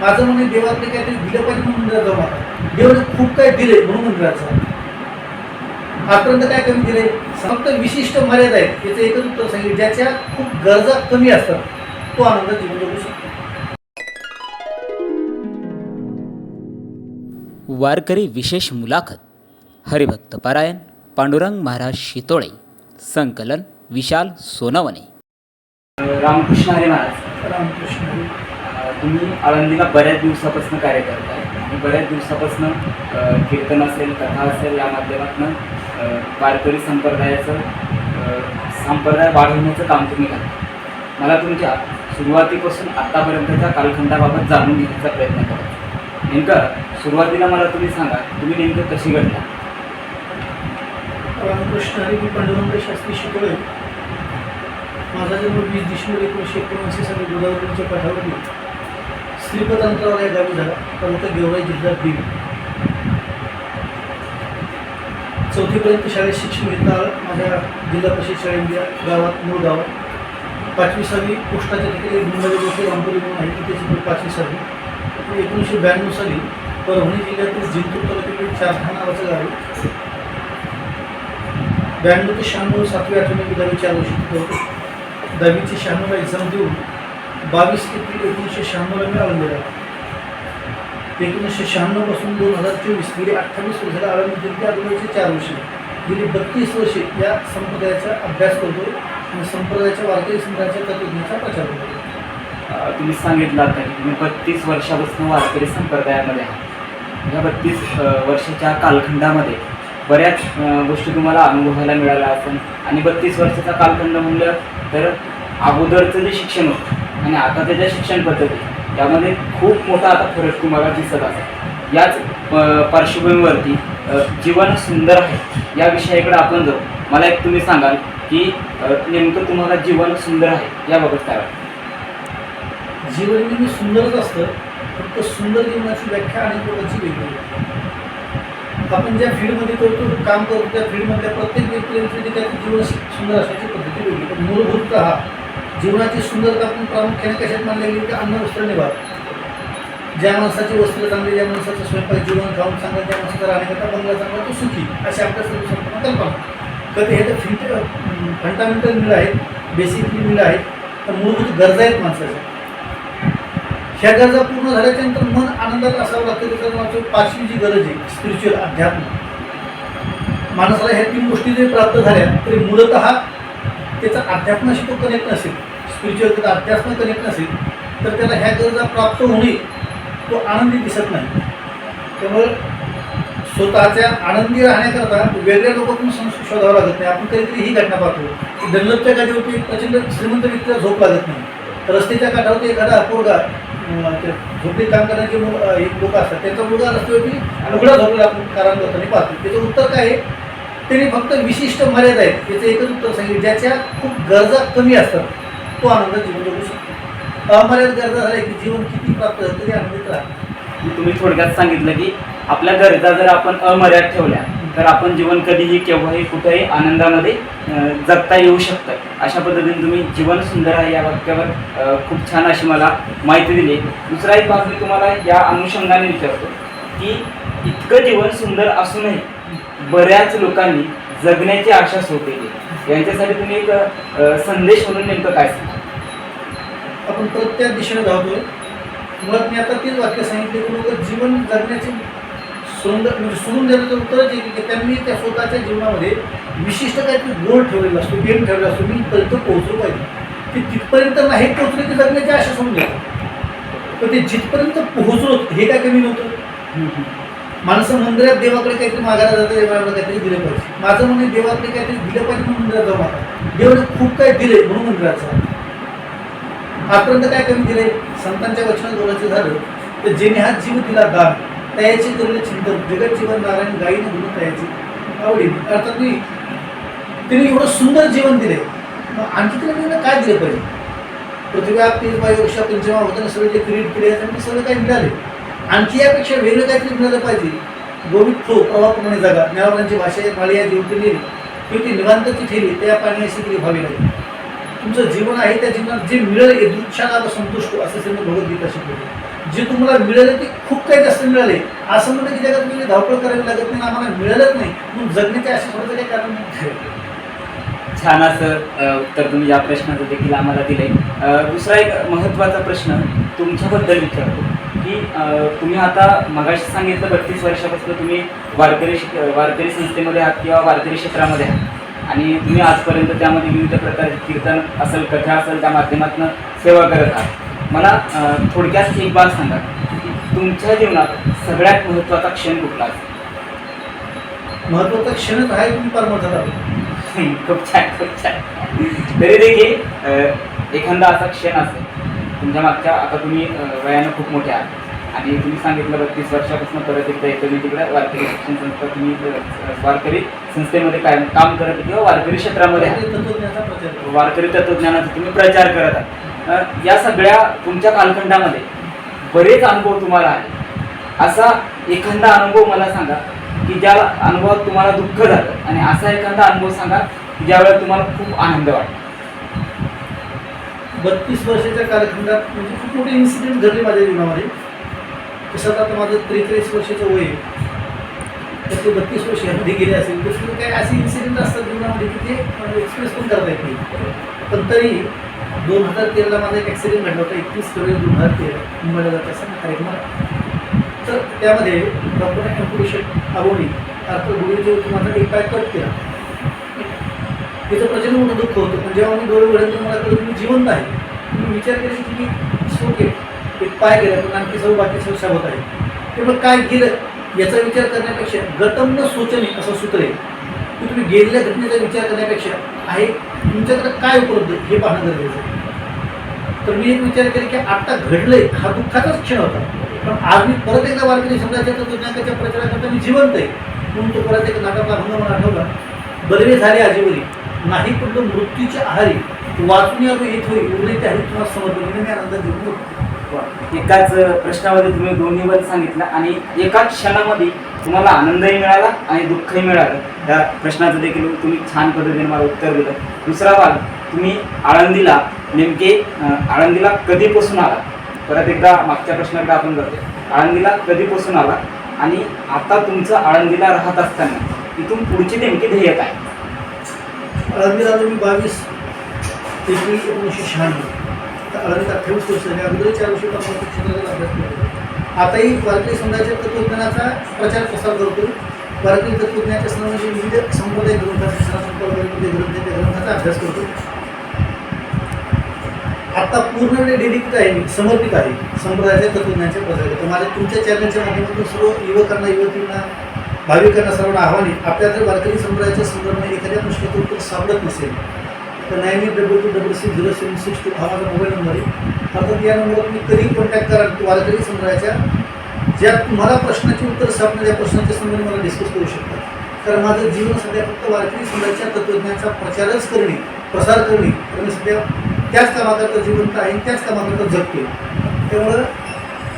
माझं म्हणणे देवाकडे काहीतरी दिलं पाहिजे म्हणून मंदिरात जाऊ नका देवाने खूप काही दिले म्हणून मंदिरात जा आजपर्यंत काय कमी दिले फक्त विशिष्ट मर्यादा आहेत. याचं एकच उत्तर सांगितलं ज्याच्या खूप गरजा कमी असतात तो आनंद जीवन जगू शकतो. वारकरी विशेष मुलाखत हरिभक्त पारायण पांडुरंग महाराज शितोळे संकलन विशाल सोनवणे. रामकृष्ण हरी महाराज. रामकृष्ण तुम्ही आळंदीला बऱ्याच दिवसापासून कार्य करताय. आणि बऱ्याच दिवसापासून कीर्तन असेल कथा असेल या माध्यमातून वारकरी संप्रदायाचं संप्रदाय वाढवण्याचं काम तुम्ही करता मला तुमच्या सुरुवातीपासून आत्तापर्यंतच्या कालखंडाबाबत जाणून घेण्याचा प्रयत्न करा. नेमकं सुरुवातीला मला तुम्ही सांगा तुम्ही नेमकं कशी घडला रामकृष्ण हरी मी पांडुरंग शास्त्री शिकवले माझा जन्म वीस डिसेंबर एकोणीसशे एकोणऐंशी साली गोदावरीच्या काठावरती श्रीपत अंतरावर या गावी झाला तालुका गेवराई जिल्हा बीड चौथीपर्यंत शाळेत शिक्षण घेतलं माझ्या जिल्हा परिषद शाळेमध्ये गावात मूळ गावात पाचवी सहावी पोस्टाच्या ठिकाणी मुंबई गोष्टी रामपुरी म्हणून आहे तिथे पाचवी सहावी. एकोणीसशे ब्याण्णव साली परभणी जिल्ह्यातील जिंतूर तालुक्यातील चारधा नावाचं गाव आहे. ब्याण्णव ते शहाण्णव सातवी आठवणी मी दहावी चार वर्षी तिथे होतो. दहावीची शहाण्णवला एक्झाम देऊन बावीस एप्रिल एकोणीसशे शहाण्णवला मी आळंदीला एकोणीसशे शहाण्णवपासून दोन हजार चोवीस गेली अठ्ठावीस वर्षाला आळंदी त्या अगोदरचे चार वर्षे. गेली बत्तीस वर्षे या संप्रदायाचा अभ्यास करतो आणि संप्रदायाच्या वारकरी संप्रदायाच्या तत्वज्ञाचा प्रचार करतो. तुम्ही सांगितलं आता की तुम्ही बत्तीस वर्षापासून वारकरी संप्रदायामध्ये आहात. या बत्तीस वर्षाच्या कालखंडामध्ये बऱ्याच गोष्टी तुम्हाला अनुभवायला मिळाल्या असेल आणि बत्तीस वर्षाचा कालखंड म्हणलं तर अगोदरचं जे शिक्षण होतं आणि आताच्या ज्या शिक्षण पद्धती त्यामध्ये खूप मोठा आता फरक तुम्हाला दिसत असेल. याच पार्श्वभूमीवरती जीवन सुंदर आहे या विषयाकडे आपण जाऊ. मला एक तुम्ही सांगाल की नेमकं तुम्हाला जीवन सुंदर आहे याबाबत काय वाटतं? जीवन नेहमी सुंदरच असतं फक्त सुंदर जीवनाची व्याख्या आणि लोकांची वेगळी आपण ज्या फील्डमध्ये करतो काम करतो त्या फील्डमधल्या प्रत्येक व्यक्तीची त्याची जीवन सुंदर असण्याची पद्धती वेगळी. पण हा जीवनाची सुंदरता आपण प्रामुख्याने कशात मानलेली गेली की अन्न वस्त्र निभाव ज्या माणसाची वस्त्र चांगली ज्या माणसाचं स्वयंपाक जीवन खाऊन चांगलं ज्या माणसाचा राहण्याकरता बंगला चांगला तो सुखी. अशी आपल्या सर्व संपूर्ण कल्पना. कधी हे तर फिल्ट फंडामेंटल मिळ आहेत बेसिकली मिळ आहेत तर मूलभूत गरजा आहेत माणसाच्या. ह्या गरजा पूर्ण झाल्याच्यानंतर मन आनंदात असावं लागतं त्याचं माझं पाचवी जी गरज आहे स्पिरिच्युअल अध्यात्म. माणसाला ह्या तीन गोष्टी जरी प्राप्त झाल्या तरी मूलत त्याचा अध्यात्माशी तो कनेक्ट नसेल. स्पिरिच्युअल त्याचा अध्यात्म कनेक्ट नसेल तर त्याला ह्या गरजा प्राप्त होणे तो आनंदी दिसत नाही. त्यामुळं स्वतःच्या आनंदी राहण्याकरता वेगळ्या लोकांकडून संस्कृत शोधावं लागत नाही. आपण कधीतरी ही घटना पाहतो. की डल्लपच्या गाडीवरती प्रचंड श्रीमंत व्यक्तीला झोप लागत नाही. रस्त्याच्या काठावरती एखादा पोरगा अं, ते झोपडीत काम करण्याचे मु- एक लोक असतात त्यांचा मुलगा रस्त्यावरती उघडा झोपला आपण कारण करताना पाहतो. त्याचं उत्तर काय आहे? त्यांनी फक्त विशिष्ट मर्यादा आहेत. याचं एकच उत्तर सांगितलं. ज्याच्या खूप गरजा कमी असतात. तो आनंद जीवन जगू शकतो. अमर्याद गरजा झाल्या की जीवन किती प्राप्त झालं तरी आनंदित राहा म्हणजे तुम्ही थोडक्यात सांगितलं की आपल्या गरजा जर आपण अमर्याद ठेवल्या तर आपण जीवन कधीही केव्हाही कुठेही आनंदामध्ये जगता येऊ शकतं अशा पद्धतीने तुम्ही जीवन सुंदर आहे या वाक्यावर खूप छान अशी मला माहिती दिली. दुसरा एक भाग मी तुम्हाला या अनुषंगाने विचारतो की इतकं जीवन सुंदर असूनही बऱ्याच लोकांनी जगण्याची आशा सोडलेली यांच्यासाठी तुम्ही एक संदेश म्हणून नेमकं काय सांगा आपण तर त्या दिशेने धावतोय. मग मी आता तेच वाक्य सांगितले की लोक जीवन जगण्याचे सुंदर म्हणजे सोडून देण्याचं उत्तरच आहे की त्यांनी त्या स्वतःच्या जीवनामध्ये विशिष्ट काहीतरी गोल ठेवलेला असतो गेम ठेवलेला असतो मी इथपर्यंत पोहोचलो पाहिजे. ते तिथपर्यंत नाही पोहोचले की जगण्याची आशा सोडून देतात पण ते जिथपर्यंत पोहोचलो हे काय कमी नव्हतं? माणसं मंदिरात देवाकडे काहीतरी मागायला जातं देवाला काहीतरी दिलं पाहिजे. माझं म्हणणे देवाकडे काहीतरी दिलं पाहिजे म्हणून मंदिरात जाऊ नका. देवाने खूप काही दिले म्हणून मंदिरात जा काय कमी दिले संतांच्या वचनात बोलायचं झालं तर जेणे हा जीव दिला दान तयाची करेल चिंतन जगत जीवन नारायण गायीने म्हणून तयाची. आवडी अर्थात मी तिने एवढं सुंदर जीवन दिले मग आणखी तिने तिला काय दिलं पाहिजे? पृथ्वी तेच बाई पंचमा होताना सगळे जे क्रिएट केले त्याच्यामध्ये सगळं काही मिळाले. आणखी यापेक्षा वेगळं काहीतरी मिळालं पाहिजे. गोविंद फ्लो प्रवाहप्रमाणे जागा. ज्ञानाची भाषा माळी या जीवती नेली किंवा ती ठेली त्या पाण्याशी ती व्हावी लागेल तुमचं जीवन आहे त्या जीवनात जे मिळेल हे संतुष्ट असं त्यांनी भगवद्गीता शिकवली जे तुम्हाला मिळाले ते खूप काही जास्त मिळाले. असं म्हणलं की जगात तुम्ही धावपळ करावी लागत नाही आम्हाला मिळालंच नाही. म्हणून जगण्याचे असे थोडं काही कारण नाही. छान असं उत्तर तुम्ही या प्रश्नाचं देखील आम्हाला दिले दुसरा एक महत्त्वाचा प्रश्न तुमच्याबद्दल विचारतो की तुम्ही आता मगाशी सांगितलं बत्तीस वर्षापासून तुम्ही वारकरी वारकरी संस्थेमध्ये आहात किंवा वारकरी क्षेत्रामध्ये आहात. आणि तुम्ही आजपर्यंत त्यामध्ये विविध प्रकारचे कीर्तन असेल कथा असेल त्या माध्यमातून सेवा करत आहात. मला थोडक्यात एक बात सांगा की तुमच्या जीवनात सगळ्यात महत्त्वाचा क्षण कुठला असेल महत्त्वाचा क्षणच आहे तुम्ही परमार्थात आलो खूप छान खूप छान. तरी देखील एखादा असा क्षण असेल तुमच्या मागच्या आता तुम्ही वयानं खूप मोठे आहात. आणि तुम्ही सांगितलं बत्तीस वर्षापासून परत एकदा येतो मी तिकडे. वारकरी शिक्षण संस्था तुम्ही वारकरी संस्थेमध्ये काय काम करत किंवा वारकरी क्षेत्रामध्ये. वारकरी तत्वज्ञानाचा तुम्ही प्रचार करत आहात. या सगळ्या तुमच्या कालखंडामध्ये बरेच अनुभव तुम्हाला आले. असा एखादा अनुभव मला सांगा की ज्या अनुभवात तुम्हाला दुःख झालं आणि असा एखादा अनुभव सांगा की ज्यावेळेला तुम्हाला खूप आनंद वाटतो बत्तीस वर्षाच्या कालखंडात म्हणजे खूप मोठे इन्सिडेंट घडले माझ्या जीवनामध्ये. तसं आता माझं त्रेचाळीस वर्षाचं वय आहे तर ते बत्तीस वर्ष यामध्ये गेले असेल तर काही असे इन्सिडेंट असतात जीवनामध्ये की ते म्हणजे एक्सप्रेस पण करता येत नाही. पण तरी दोन हजार तेराला माझा एक ॲक्सिडेंट घडला होता एकतीस फेब्रुवारी दोन हजार तेरा मुंबईला जात असताना कार्यक्रमात. तर त्यामध्ये डॉक्टरने कॉम्पिटिशन अबोनी अर्थात गुढीचे माझा एक पाय कट केला. त्याचं प्रचंड मोठं दुःख होतं. पण जेव्हा मी डोळे उघडले मला कळलं मी जिवंत आहे. मी विचार केला की मी सोके एक पाय गेलं पण आणखी सर्व बाकी सर्व शाबत आहे ते मग काय गेलं याचा विचार करण्यापेक्षा गतम न सोचणे असं सूत्र आहे की तुम्ही गेलेल्या घटनेचा विचार करण्यापेक्षा आहे तुमच्याकडे काय उपलब्ध आहे हे पाहणं गरजेचं आहे. तर मी एक विचार केला की आत्ता घडलंय हा दुःखाचाच क्षण होता. पण आज मी परत एकदा वारकरी समाजाच्या तत्वज्ञानाच्या प्रचाराकरता मी जिवंत आहे. म्हणून तो परत एक नाटकातला अभंग मला आठवला. बरवे झाले आजीवरी नाही पडलो मृत्यूच्या आहारी. वाचून आलो येत होई उरले त्या हरी तुम्हाला समर्पण. मी आनंद जीवन जगतो. एकाच प्रश्नामध्ये तुम्ही दोन्ही वर सांगितलं आणि एकाच क्षणामध्ये तुम्हाला आनंदही मिळाला आणि दुःखही मिळालं. त्या प्रश्नाचं देखील तुम्ही छान पद्धतीने मला उत्तर दिलं. दुसरा भाग तुम्ही आळंदीला नेमके आळंदीला कधीपासून आला? परत एकदा मागच्या प्रश्नाकडे आपण करतो आळंदीला कधीपासून आला? आणि आता तुमचं आळंदीला राहत असताना इथून पुढची नेमकी ध्येय काय? आळंदीला तुम्ही मी बावीस एप्रिल एकोणीसशे शहाण्णव. तर अठ्ठावीस वर्ष अगोदर चार वर्षी क्षेत्राचा अभ्यास केला आताही भारतीय संघाच्या तत्वज्ञानाचा प्रचार प्रसार करतो. भारतीय तत्वज्ञानाच्या संबंधी विविध संप्रदाय ग्रंथाचे संप्रदाय म्हणजे ग्रंथ त्या ग्रंथाचा अभ्यास करतो. आता पूर्णपणे डेडिकेट आहे मी समर्पित आहे संप्रदायाच्या तत्वज्ञानाच्या प्रचार करतो माझ्या तुमच्या चॅनलच्या माध्यमातून सर्व युवकांना युवतींना भाविकांना सर्वांना आव्हाने आपल्या जर भारतीय संप्रदायाच्या संदर्भाने एखाद्या प्रश्नाचं उत्तर सापडत नसेल तर nine eight double two double six zero seven six two हा माझा मोबाईल नंबर आहे. अर्थात या नंबरवर तुम्ही कधी कॉन्टॅक्ट करा तुम्हाला कधी समजायच्या ज्या तुम्हाला प्रश्नाची उत्तर सापडणे त्या प्रश्नाच्या संबंधी मला डिस्कस करू शकता. कारण माझं जीवन सध्या फक्त वारकरी समाजाच्या तत्वज्ञानाचा प्रचारच करणे प्रसार करणे तर मी सध्या त्याच कामाकरता जिवंत आहे त्याच कामाकरता जगतोय. त्यामुळं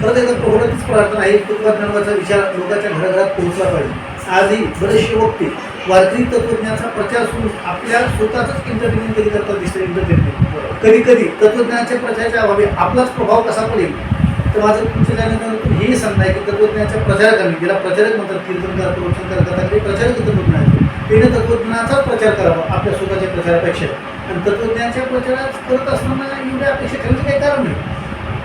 परत एकदा प्रबोधनच प्रार्थना आहे तत्वज्ञानाचा विचार लोकांच्या घराघरात पोहोचला पाहिजे. आजही बरेचसे वक्ते वारकरी तत्वज्ञानाचा प्रचार सुरू आपल्या स्वतःच एंटरटेनमेंट कधी करतात दिसतं एंटरटेनमेंट कधी कधी तत्वज्ञानाच्या प्रचाराच्या अभावी आपलाच प्रभाव कसा पडेल? तर माझं तुमच्या चॅनलमधून हे सांगणं आहे की तत्वज्ञानाच्या प्रचारकांनी ज्याला प्रचारक म्हणतात कीर्तनकार प्रवचनकार करतात ते प्रचारक तत्वज्ञान त्याने तत्वज्ञानाचाच प्रचार करावा आपल्या स्वतःच्या प्रचारापेक्षा. आणि तत्वज्ञानाच्या प्रचारात करत असताना एवढ्या अपेक्षा ठेवण्याचं काही कारण नाही.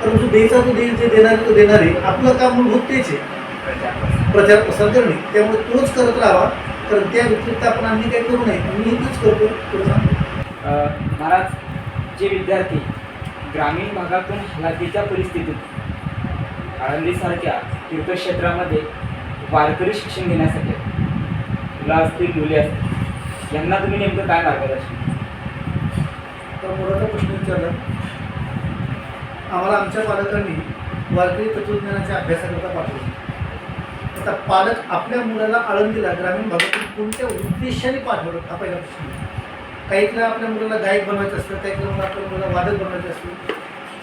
परंतु द्यायचा तो देईल जे देणारे तो देणारे आपलं काम मूलभूत तेच आहे. प्रचार प्रसार करणे. त्यामुळे तोच करत राहावा. कारण त्या व्यतिरिक्त आपण अन्य काही करू नये. मी तेच करतो. महाराज जे विद्यार्थी ग्रामीण भागातून हलाखीच्या परिस्थितीत आळंदीसारख्या तीर्थक्षेत्रामध्ये वारकरी शिक्षण घेण्यासाठी मुलं असतील मुली असतील यांना तुम्ही नेमकं काय मार्गदर्शन तर मोलाचा प्रश्न विचारला. आम्हाला आमच्या पालकांनी वारकरी तत्वज्ञानाच्या अभ्यासाकरता पाठवलं. आता पालक आपल्या मुलाला आळंदीला ग्रामीण भागातून कोणत्या उद्देशाने पाठवलं? हा पहिला प्रश्न काहीतरी आपल्या मुलाला गायक बनवायचं असतं काहीतरी मुलं आपल्या मुलाला वादक बनवायचं असतं.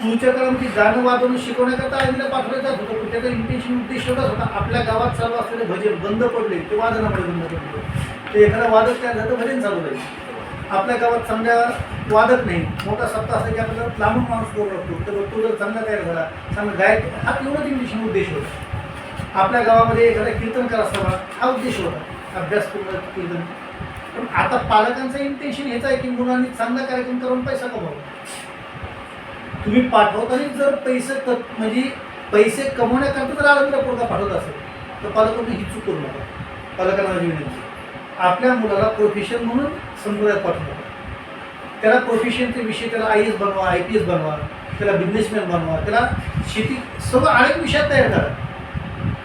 पुढच्या काळामध्ये जाणं वाजवून शिकवण्याकरता आईला पाठवलं जात होतं पण त्याचा इंटेन्शन उद्देश एवढाच होता आपल्या गावात चालू असलेले भजन बंद पडले ते वादनामुळे बंद पडले. ते एखादा वादक तयार झालं तर भजन चालू राहील. आपल्या गावात चांगल्या वादक नाही मोठा सप्ताह असला की आपल्याला लांबून माणूस करू लागतो. तर तो जर चांगला तयार झाला चांगला गायक हा तेवढाच इंग्लिश उद्देश होता. आपल्या गावामध्ये एखादा कीर्तनकार असावा हा उद्देश होता. अभ्यास कीर्तन. पण आता पालकांचं इंटेन्शन हेच आहे की मुलांनी चांगला कार्यक्रम करून पैसा कमावा. तुम्ही पाठवताना जर पैसे क- म्हणजे पैसे कमवण्याकरता जर आळंदीला पोरगा पाठवत असेल तर पालकांनी ही चूक करू नका. पालकांना माझी विनंती आपल्या मुलाला प्रोफेशन म्हणून समुदायात पाठवा. त्याला प्रोफेशनचे विषय त्याला आय एस बनवा आय पी एस बनवा त्याला बिझनेसमॅन बनवा त्याला शेती सगळं अनेक विषयात तयार करा.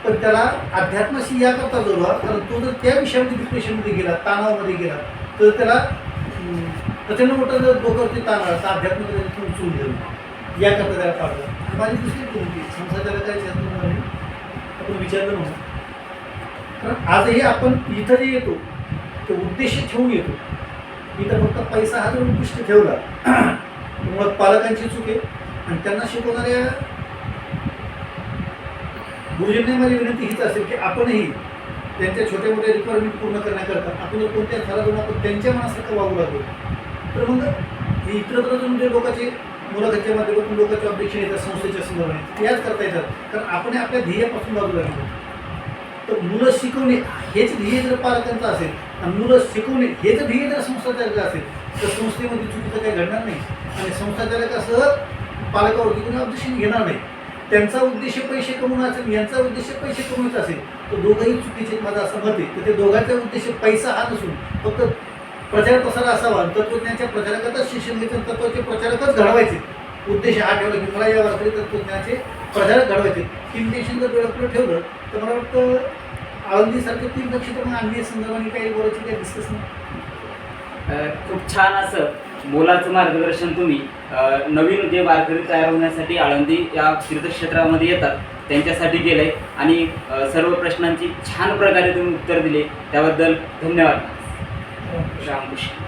तर त्याला अध्यात्माशी याकरता जोडवा कारण तो जर त्या विषयामध्ये डिप्रेशनमध्ये गेला तणावामध्ये गेला तर त्याला प्रचंड मोठं जर डोक्यावरती ताण आला तर अध्यात्मामध्ये उचलून चूक देऊ याकरता त्याला पाठवा आणि माझी दुसरी कोणती संसार त्याला काय आपण विचारलं नव्हतं कारण आजही आपण इथं जे येतो ते उद्देश ठेवून येतो. इथं फक्त पैसा हा जर उद्दिष्ट ठेवला. मुळात मग पालकांची चूक आहे. आणि त्यांना शिकवणाऱ्या म्हणजे गुरुजींनी माझी विनंती हीच असेल की आपणही त्यांच्या छोट्या मोठ्या रिक्वायरमेंट पूर्ण करण्याकरता आपण जर कोणत्या थरातून आपण त्यांच्या मनासारखं वागू लागलो. तर मग हे इतरत्र जाऊन जे लोकांचे मुलाखतच्या माध्यमातून लोकांचे ऑब्जेक्शन येतात संस्थेच्या संदर्भाने ते याच करता येतात. कारण आपण आपल्या ध्येयापासून बाजूला लागलो. तर मुलं शिकवणे हेच ध्येय जर पालकांचं असेल आणि मुलं शिकवणे हेच ध्येय जर संस्थाचालकाचं असेल तर संस्थेमध्ये चुकीचं काही घडणार नाही. आणि संस्थाचालकासह पालकावरती कोणी ऑब्जेक्शन घेणार नाही. त्यांचा उद्देश पैसे कमवणं असेल यांचा उद्देश पैसे कमवायचा असेल तर दोघंही चुकीचे माझं असं मत आहे. तर ते दोघांचा उद्देश पैसा हा नसून फक्त प्रचार प्रसार असावा आणि तत्वज्ञानाच्या प्रचारकातच शिक्षण घ्यायचं आणि तत्वाचे प्रचारकच घडवायचे. उद्देश हा ठेवला की मला या वारकरी तत्वज्ञानाचे प्रचारक घडवायचे. इंटेन्शन जर वेळापुढे ठेवलं तर मला वाटतं आळंदीसारखे तीन नक्षत्र मग आणली संदर्भाने काही बोलायची काही डिस्कस नाही. खूप छान असं मोलाचं मार्गदर्शन तुम्ही नवीन जे वारकरी तयार होण्यासाठी आळंदी या तीर्थक्षेत्रामध्ये येतात त्यांच्यासाठी केलंय. आणि अ, सर्व प्रश्नांची छान प्रकारे तुम्ही उत्तर दिले. त्याबद्दल धन्यवाद. रामकृष्ण